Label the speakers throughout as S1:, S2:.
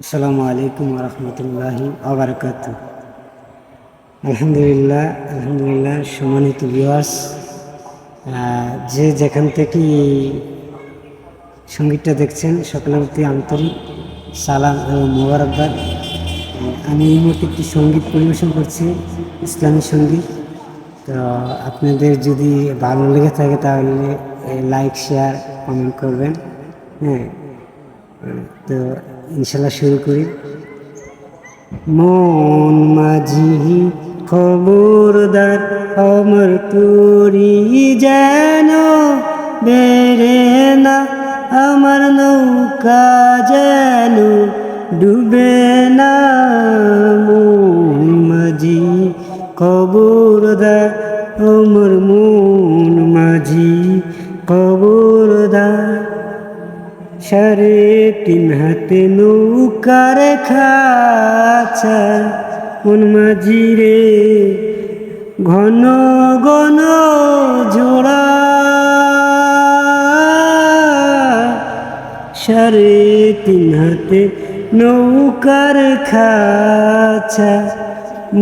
S1: আসসালামু আলাইকুম রহমতুল্লাহি আবরকাত আলহামদুলিল্লাহ আলহামদুলিল্লাহ, সম্মানিত বিওয়াস যে যেখান থেকে সঙ্গীতটা দেখছেন, সকলের প্রতি আন্তরিক সালাম এবং মোবারকবাদ। আমি এই মুহূর্তে একটি সংগীত পরিবেশন করছি, ইসলামী সংগীত। তো আপনাদের যদি ভালো লেগে থাকে তাহলে লাইক, শেয়ার, কমেন্ট করবেন। হ্যাঁ তো ইনশাল্লাহ শুরু করি। মন মাঝি খবরদার অমর তুরি যেন বেড়ে না, আমার নৌকা যেন ডুবে না। মন মাঝি খবরদার অমর মন মাঝি খবরদার সারে তিন হাতে নৌকার খাচা মন মাঝিরে ঘন ঘন জোড়া। সারে তিন হাতে নৌকার খাচা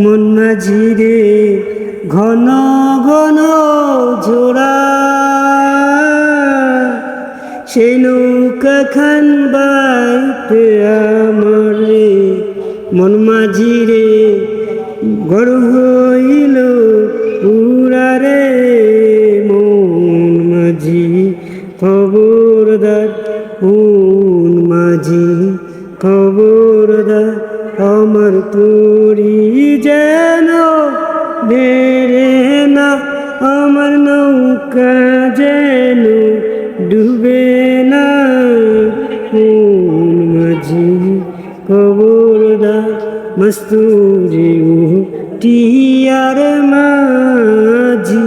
S1: মন মাঝিরে ঘন ঘন জোড়া। সেই নৌকা খান বাইতে আমার রে, মন মাঝি রে, গড় হইল উড়ারে মন মাঝি, খবরদার, মন মাঝি, খবরদার, আমার তুরি যেন বেড়ে ডুবে না। কোন মাঝি কবরদা মস্তুরি টিয়ার মাঝি।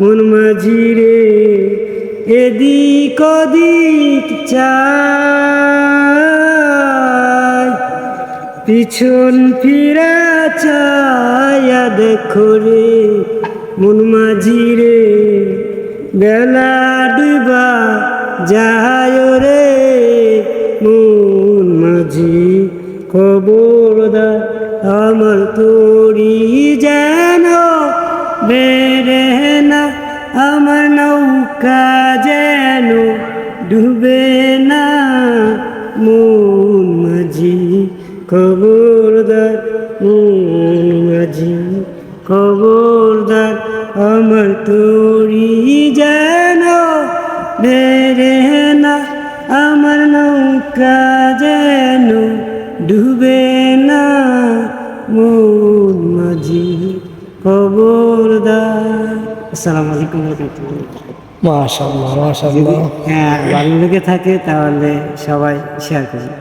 S1: মন মাঝি রে এদিক ওদিক চাই পিছন ফিরা চায়া দেখো রে মন মাঝি রে বেলা ডুবা যায় রে মন মাঝি খবরদা আমার তোরি যেন বেড়ে না, আমার নৌকা যেন ডুবে না। মন মাঝি খবরদার মন মাঝি খবরদার আমার তোরি যেন বেড়ে আমার নৌকা যেন ডুবে না মন মাঝি খবরদার। আসসালামু আলাইকুম মাশাআল্লাহ
S2: মাশাল্লাহ মাশাল্লাহ
S1: হ্যাঁ ভালো লেগে থাকে তাহলে সবাই শেয়ার করুন